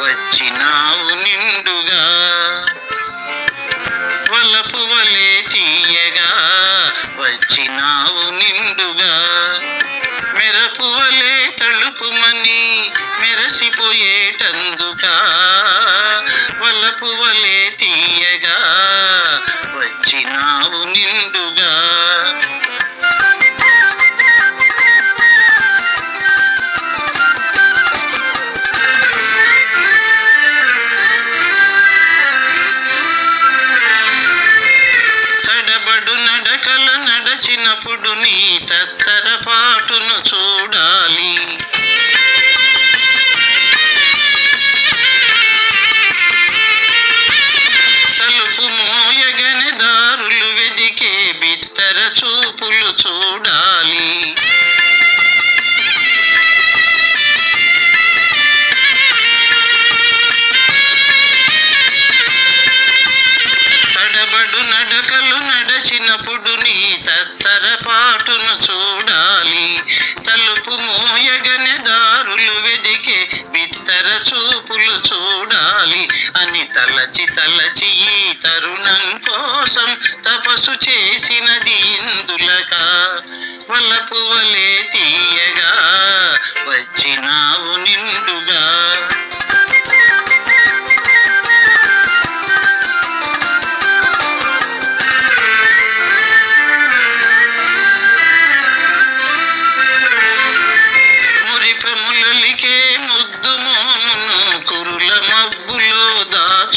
వచ్చినావు నిండుగా. వలపు వలే తీయగా. వచ్చినావు నిండుగా. మెరపు వలే తలుపుమని మెరసిపోయేటందుక. వలపు వలే తీయగా. వచ్చినావు నిండుగా. నడకల నీ తత్తర పాటును చూడాలి. తలుపు మోయగని దారులు వెదికే బిత్తర చూపులు చూడాలి. నడకలు నడకలు నడచినప్పుడు నీ తత్తర పాటును చూడాలి. తలుపు మోయగనే దారులు వెదికే బిత్తర చూపులు చూడాలి. అని తలచి తలచి ఈ తరుణం కోసం తపస్సు చేసినది ఇందులక. వలపు వలే తీయగా వచ్చినావు నిండుగా.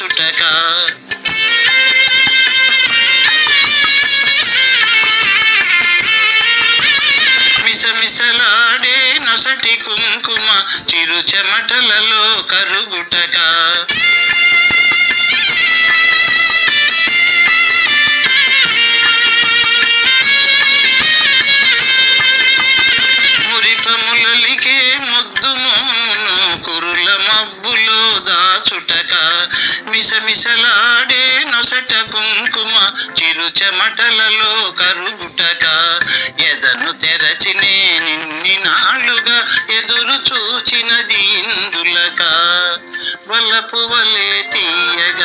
దాచుటక మిసమిసలాడే నొసటి కుంకుమ చిరు చెమటలలో కరుగుటక. మురిపములలికే ముద్దు మోమును కురుల మబ్బులో దాచుటక. మిసమిసలాడే నొసట కుంకుమ చిరు చెమటలలో కరుగుటక ఎదను తెరచినే నిన్ని నాళ్ళుగా ఎదురు చూచినది ఇందులక. వలపు వలే తీయగా